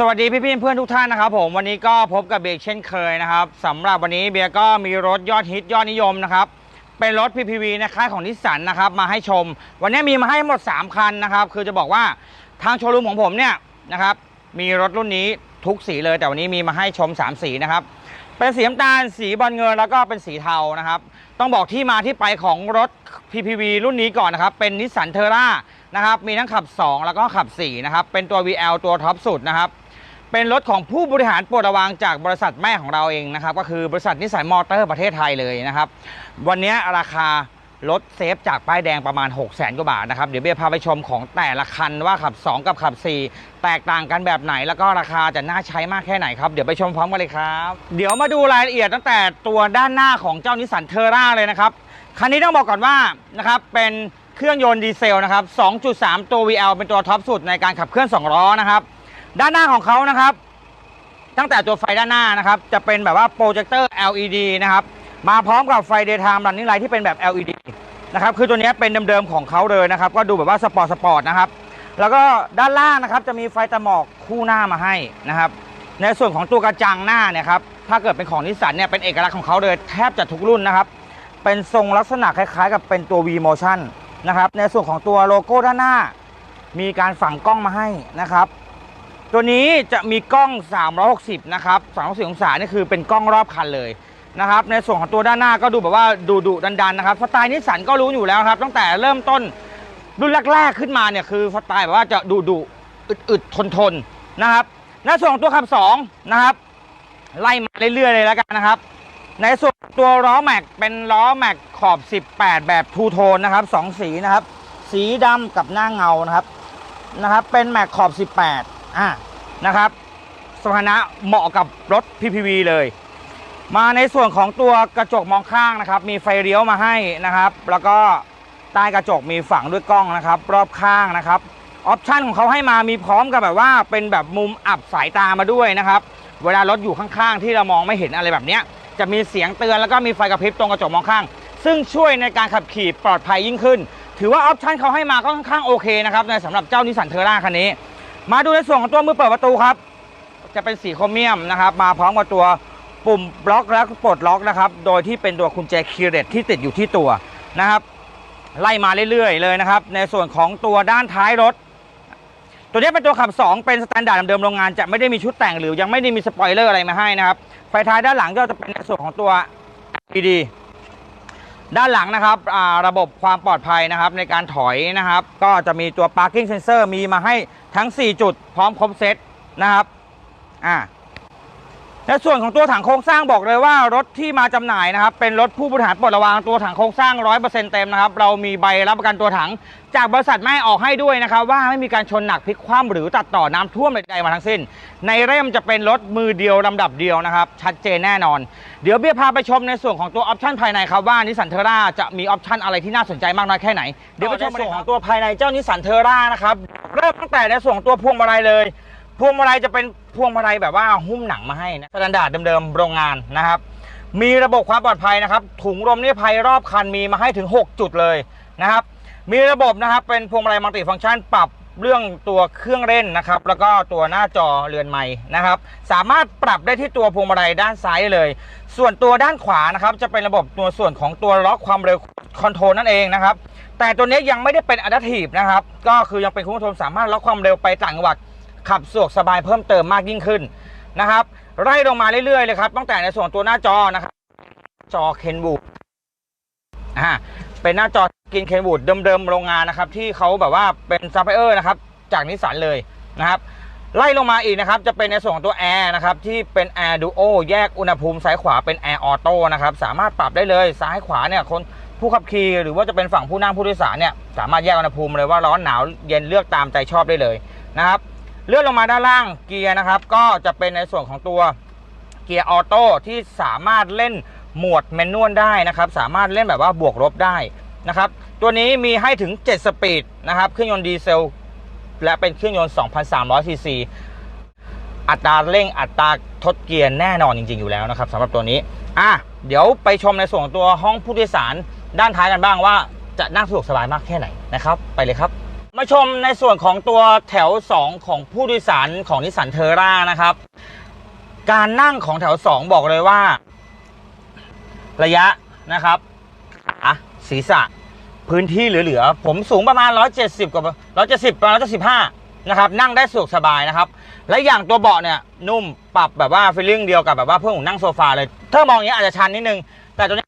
สวัสดีพี่พี่เพื่อนทุกท่านนะครับผมวันนี้ก็พบกับเบียรกเช่นเคยนะครับสำหรับวันนี้เบียร์ก็มีรถยอดฮิตยอดนิยมนะครับเป็นรถ PPV นะค่ายของนิสสันนะครับมาให้ชม วันนี้มีมาให้หมด 3 คันนะครับคือจะบอกว่าทางโชว์รูมของผมเนี่ยนะครับมีรถรุ่นนี้ทุกสีเลย แต่วันนี้มีมาให้ชม 3 สีนะครับเป็นสีน้ำตาลสีบอลเงินแล้วก็เป็นสีเทานะครับต้องบอกที่มาที่ไปของรถ PPV รุ่นนี้ก่อนนะครับเป็นนิสสันเทอร่านะครับมีทั้งขับ 2 แล้วก็ขับ4นะครับเป็นตัว VL ตัวท็อปสุดนะครับ เป็นรถของผู้บริหารโปรดระวังจากบริษัทแม่ของเราเองนะครับ ก็คือบริษัทนิสสันมอเตอร์ประเทศไทยเลยนะครับ วันนี้ราคารถเซฟจากป้ายแดงประมาณ 6 0 0 0 0 0กว่าบาทนะครับ เดี๋ยวเบียพาไปชมของแต่ละคันว่าขับ 2 กับขับ 4 แตกต่างกันแบบไหน แล้วก็ราคาจะน่าใช้มากแค่ไหนครับ เดี๋ยวไปชมพร้อมกันเลยครับ เดี๋ยวมาดูรายละเอียดตั้งแต่ตัวด้านหน้าของเจ้านิสสันเทอร่าเลยนะครับ คันนี้ต้องบอกก่อนว่านะครับเป็นเครื่องยนต์ดีเซลนะครับ 2.3 ตัว VL เป็นตัวท็อปสุดในการขับเคลื่อน 2 ล้อนะครับ ด้านหน้าของเขานะครับ ตั้งแต่ตัวไฟด้านหน้านะครับ จะเป็นแบบว่าโปรเจคเตอร์ LED นะครับ มาพร้อมกับไฟ daytime running light ที่เป็นแบบ LED นะครับ คือตัวนี้เป็นเดิมๆของเขาเลยนะครับ ก็ดูแบบว่าสปอร์ตสปอร์ตนะครับ แล้วก็ด้านล่างนะครับจะมีไฟตะหมอกคู่หน้ามาให้นะครับ ในส่วนของตัวกระจังหน้าเนี่ยครับ ถ้าเกิดเป็นของนิสสันเนี่ยเป็นเอกลักษณ์ของเขาเลยแทบจะทุกรุ่นนะครับ เป็นทรงลักษณะคล้ายๆ กับเป็นตัว V motion นะครับ ในส่วนของตัวโลโก้ด้านหน้า มีการฝังกล้องมาให้นะครับ ตัวนี้จะมีกล้อง 360 นะครับ360องศานี่คือเป็นกล้องรอบคันเลยนะครับ ในส่วนของตัวด้านหน้าก็ดูแบบว่าดุดุดันดันๆนะครับ สไตล์นิสสันก็รู้อยู่แล้วครับ ตั้งแต่เริ่มต้นรุ่นแรกๆขึ้นมาเนี่ยคือสไตล์แบบว่าจะดุดุอึดอึดทนทนๆนะครับ ในส่วนของตัวขับ2นะครับ ไล่มาเรื่อยๆเลยแล้วกันนะครับ ในส่วนตัวล้อแม็กเป็นล้อแม็กขอบ 18 แบบทูโทนนะครับสองสีนะครับ สีดำกับหน้าเงานะครับนะครับ เป็นแม็กขอบ 18 อ่านะครับสถานะเหมาะกับรถ PPV เลย มาในส่วนของตัวกระจกมองข้างนะครับ มีไฟเลี้ยวมาให้นะครับ แล้วก็ใต้กระจกมีฝังด้วยกล้องนะครับ รอบข้างนะครับออปชันของเขาให้มามีพร้อมกับแบบว่าเป็นแบบมุมอับสายตามาด้วยนะครับ เวลารถอยู่ข้างๆ ที่เรามองไม่เห็นอะไรแบบนี้จะมีเสียงเตือนแล้วก็มีไฟกระพริบตรงกระจกมองข้าง ซึ่งช่วยในการขับขี่ปลอดภัยยิ่งขึ้น ถือว่าออปชันเขาให้มาก็ค่อนข้างโอเคนะครับในสำหรับเจ้านิสสันเทอร่าคันนี้ มาดูในส่วนของตัวมือเปิดประตูครับ จะเป็นสีโครเมียมนะครับ มาพร้อมกับตัวปุ่มบล็อกและปลดล็อกนะครับ โดยที่เป็นตัวกุญแจคีเรตที่ติดอยู่ที่ตัวนะครับ ไล่มาเรื่อยๆเลยนะครับ ในส่วนของตัวด้านท้ายรถ ตัวนี้เป็นตัวขับ 2 เป็นสแตนดาร์ดเดิมโรงงานจะไม่ได้มีชุดแต่งหรือยังไม่ได้มีสปอยเลอร์อะไรมาให้นะครับ ไฟท้ายด้านหลังก็จะเป็นในส่วนของตัว LED ด้านหลังนะครับระบบความปลอดภัยนะครับในการถอยนะครับ ก็จะมีตัว parking sensor มีมาให้ ทั้ง 4 จุดพร้อมครบเซตนะครับ อ่า ในส่วนของตัวถังโครงสร้างบอกเลยว่ารถที่มาจำหน่ายนะครับเป็นรถผู้บริหารปลดระวางตัวถังโครงสร้าง 100%เต็มนะครับเรามีใบรับประกันตัวถัง จากบริษัทแม่ออกให้ด้วยนะครับว่าไม่มีการชนหนักพลิกคว่ำหรือตัดต่อน้ำท่วมใดๆมาทั้งสิ้น ในเล่มจะเป็นรถมือเดียวลำดับเดียวนะครับชัดเจนแน่นอน เดี๋ยวเบียร์พาไปชมในส่วนของตัวออปชันภายในครับว่านิสสันเทอร่าจะมีออปชันอะไรที่น่าสนใจมากน้อยแค่ไหนเดี๋ยวไปชมในส่วนของตัวภายในเจ้านิสสันเทอร่านะครับเริ่มตั้งแต่ในส่วนของตัวพวงมาลัยเลย พวงมาลัยจะเป็นพวงมาลัยแบบว่าหุ้มหนังมาให้นะสแตนดาร์ดเดิมๆโรงงานนะครับ มีระบบความปลอดภัยนะครับ ถุงลมนิรภัยรอบคันมีมาให้ถึง 6 จุดเลยนะครับ มีระบบนะครับเป็นพวงมาลัยมัลติฟังก์ชันปรับเรื่องตัวเครื่องเล่นนะครับ แล้วก็ตัวหน้าจอเรือนไม้นะครับ สามารถปรับได้ที่ตัวพวงมาลัยด้านซ้ายเลย ส่วนตัวด้านขวานะครับ จะเป็นระบบตัวส่วนของตัวล็อกความเร็วคอนโทรลนั่นเองนะครับ แต่ตัวนี้ยังไม่ได้เป็นอะดัพทีฟนะครับ ก็คือยังเป็นคุณผู้ชมสามารถล็อกความเร็วไปต่างจังหวัด ขับสะดวกสบายเพิ่มเติมมากยิ่งขึ้นนะครับไล่ลงมาเรื่อยๆเลยครับตั้งแต่ในส่วนตัวหน้าจอนะครับ จอเคนบูดอ่าเป็นหน้าจอกินเคนบูดเดิมๆโรงงานนะครับ ที่เขาแบบว่าเป็นซัพพลายเออร์นะครับ จากนิสสันเลยนะครับไล่ลงมาอีกนะครับ จะเป็นในส่วนของตัวแอร์นะครับ ที่เป็นแอร์ดูโอแยกอุณหภูมิซ้ายขวาเป็นแอร์ออโต้นะครับ สามารถปรับได้เลยซ้ายขวาเนี่ยคนผู้ขับขี่หรือว่าจะเป็นฝั่งผู้นั่งผู้โดยสารเนี่ย สามารถแยกอุณหภูมิเลยว่าร้อนหนาวเย็นเลือกตามใจชอบได้เลยนะครับ เลื่อนลงมาด้านล่างเกียร์นะครับ ก็จะเป็นในส่วนของตัวเกียร์ออโต้ที่สามารถเล่นโหมดแมนนวลได้นะครับ สามารถเล่นแบบว่าบวกลบได้นะครับ ตัวนี้มีให้ถึง 7 สปีดนะครับเครื่องยนต์ดีเซล และเป็นเครื่องยนต์ 2,300 ซีซี อัตราเร่งอัตราทดเกียร์แน่นอนจริง ๆ อยู่แล้วนะครับสำหรับตัวนี้อะเดี๋ยวไปชมในส่วนตัวห้องผู้โดยสารด้านท้ายกันบ้างว่าจะนั่งสะดวกสบายมากแค่ไหนนะครับ ไปเลยครับ มาชมในส่วนของตัวแถว 2 ของผู้โดยสารของนิสสันเทอร่านะครับ การนั่งของแถว 2 บอกเลยว่า ระยะนะครับขาศีรษะพื้นที่เหลือๆผมสูงประมาณ 170 กว่า 170 ประมาณ 175 นะครับ นั่งได้สะดวกสบายนะครับ และอย่างตัวเบาะเนี่ย นุ่มปรับแบบว่าฟีลลิ่งเดียวกับแบบว่าเพื่อนผมนั่งโซฟาเลย ถ้ามองอย่างนี้อาจจะชันนิดนึง แต่ตัวนี้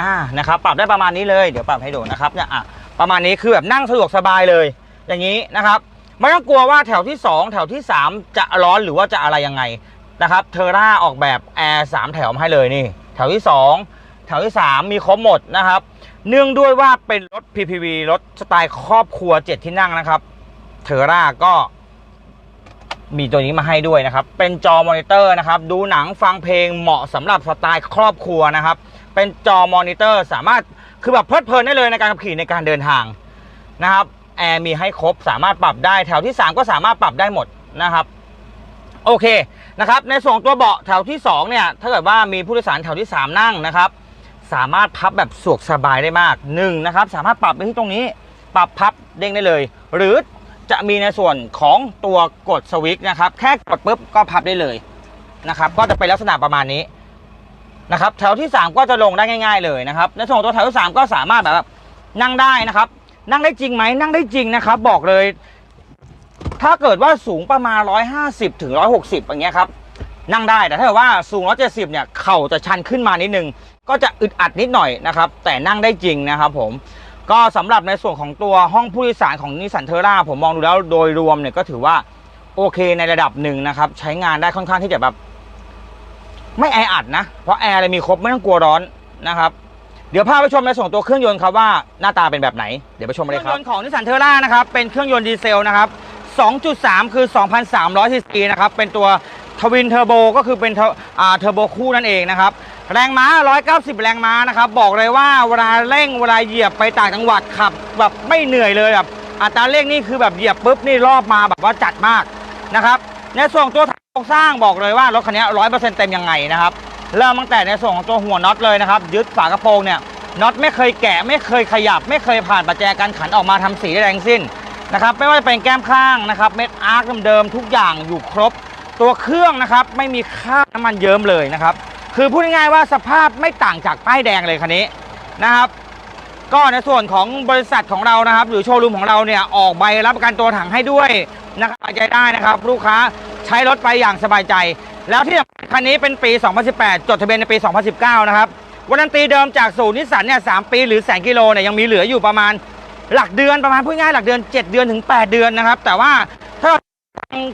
อ่านะครับ ปรับได้ประมาณนี้เลย เดี๋ยวปรับให้ดูนะครับเนี่ยอะ ประมาณนี้คือแบบนั่งสะดวกสบายเลย อย่างนี้นะครับ ไม่ต้องกลัวว่าแถวที่ 2 แถวที่ 3 จะร้อนหรือว่าจะอะไรยังไงนะครับเทอร่าออกแบบแอร์สามแถวมาให้เลยนี่ แถวที่ 2 แถวที่ 3 มีครบหมดนะครับ เนื่องด้วยว่าเป็นรถ PPV รถสไตล์ครอบครัว 7 ที่นั่งนะครับเทอร่าก็มีตัวนี้มาให้ด้วยนะครับ เป็นจอมอนิเตอร์นะครับ ดูหนังฟังเพลงเหมาะสำหรับสไตล์ครอบครัวนะครับ เป็นจอมอนิเตอร์สามารถ คือแบบเพลิดเพลินได้เลยในการขับขี่ในการเดินทางนะครับแอร์มีให้ครบสามารถปรับได้แถวที่ 3 ก็สามารถปรับได้หมดนะครับโอเคนะครับในส่วนตัวเบาะแถวที่2เนี่ยถ้าเกิดว่ามีผู้โดยสารแถวที่ 3 นั่งนะครับ สามารถพับแบบสะดวกสบายได้มากหนึ่งนะครับสามารถปรับไปที่ตรงนี้ ปรับพับเด้งได้เลย หรือจะมีในส่วนของตัวกดสวิตช์นะครับ แค่กดปุ๊บก็พับได้เลยนะครับ ก็จะเป็นลักษณะประมาณนี้ นะครับแถวที่ 3 ก็จะลงได้ง่าย ๆเลยนะครับในส่วนของตัวแถวที่3ก็สามารถแบบนั่งได้นะครับ นั่งได้จริงไหมนั่งได้จริงนะครับ บอกเลย ถ้าเกิดว่าสูงประมาณ 150ถึง160 อย่างเงี้ยครับนั่งได้แต่ถ้าเกิดว่าสูง 170 เนี่ยเข่าจะชันขึ้นมานิดนึง ก็จะอึดอัดนิดหน่อยนะครับ แต่นั่งได้จริงนะครับผมก็สำหรับในส่วนของตัวห้องผู้โดยสารของนิสสันเทอร่าผมมองดูแล้วโดยรวมเนี่ยก็ถือว่าโอเคในระดับหนึ่งนะครับ ใช้งานได้ค่อนข้างที่จะแบบ ไม่แออัดนะ เพราะแอร์อะไรมีครบไม่ต้องกลัวร้อนนะครับ เดี๋ยวพาไปชมในส่วนของตัวเครื่องยนต์ครับว่าหน้าตาเป็นแบบไหน เดี๋ยวไปชมเลยครับ เครื่องยนต์ของนิสสันเทอร่านะครับ เป็นเครื่องยนต์ดีเซลนะครับ 2.3 คือ 2,300ซีซีนะครับ เป็นตัวทวินเทอร์โบก็คือเป็นเทอร์โบคู่นั่นเองนะครับ แรงม้า 190 แรงม้านะครับ บอกเลยว่าเวลาเร่งเวลาเหยียบไปต่างจังหวัดขับแบบไม่เหนื่อยเลยแบบอัตราเร่งนี่คือแบบเหยียบปุ๊บนี่รอบมาแบบว่าจัดมากนะครับในส่วนตัวถัง โครงสร้างบอกเลยว่ารถคันนี้100%เต็มยังไงนะครับ เริ่มตั้งแต่ในส่วนของตัวหัวน็อตเลยนะครับ ยึดฝากระโปรงเนี่ยน็อตไม่เคยแกะไม่เคยขยับ ไม่เคยผ่านประแจการขันออกมาทำสีได้แรงสิ้นนะครับไม่ว่าจะเป็นแก้มข้างนะครับเม็ดอาร์คเดิมๆทุกอย่างอยู่ครบ ตัวเครื่องนะครับไม่มีค่าบน้ำมันเยิ้มเลยนะครับคือพูดง่ายๆว่าสภาพไม่ต่างจากป้ายแดงเลยคันนี้นะครับก็ในส่วนของบริษัทของเรานะครับ หรือโชว์รูมของเราเนี่ยออกใบรับประกันตัวถังให้ด้วยนะครับใจได้นะครับ ลูกค้า ใช้รถไปอย่างสบายใจ แล้วที่คันนี้เป็นปี 2018 จดทะเบียนในปี 2019 นะครับวันนันตีเดิมจากศูนย์นิสสันเนี่ยสปีหรือแสนกิโลเนี่ยยังมีเหลืออยู่ประมาณหลักเดือนประมาณพูดง่ายหลักเดือน 7 เดือนถึง 8 เดือนนะครับ แต่ว่าถ้า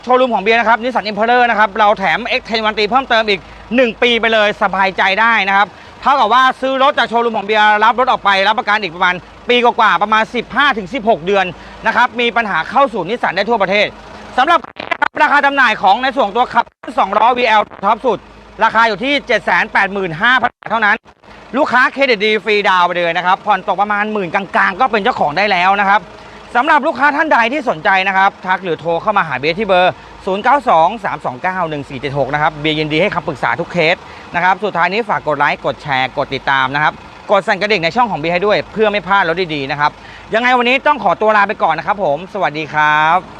โชว์รูมของเบียร์นะครับนิสสันอิมเพลเลอร์นะครับเราแถม X 10วันตีเพิ่มเติมอีก 1 ปีไปเลยสบายใจได้นะครับเท่ากับว่าซื้อรถจากโชว์รูมของเบียร์รับรถออกไปรับประกันอีกประมาณปีกว่าๆประมาณ 15-16 เดือนนะครับมีปัญหาเข้าสู่นิสสันได้ทั่วประเทศ สำหรับราคาจำหน่ายของในส่วนตัวขับ2ล้อ VL ท็อปสุด ราคาอยู่ที่ 785,000บาทเท่านั้น ลูกค้าเครดิตดีฟรีดาวไปเลยนะครับ ผ่อนตกประมาณหมื่นกลางๆ ก็เป็นเจ้าของได้แล้วนะครับสำหรับลูกค้าท่านใดที่สนใจนะครับทักหรือโทรเข้ามาหาเบียร์ที่เบอร์ 0923291476 นะครับ เบียร์ยินดีให้คำปรึกษาทุกเคสนะครับ สุดท้ายนี้ฝากกดไลค์กดแชร์กดติดตามนะครับกดสั่นกระดิ่งในช่องของเบียร์ให้ด้วย เพื่อไม่พลาดรถดีๆนะครับยังไงวันนี้ต้องขอตัวลาไปก่อนนะครับผม สวัสดีครับ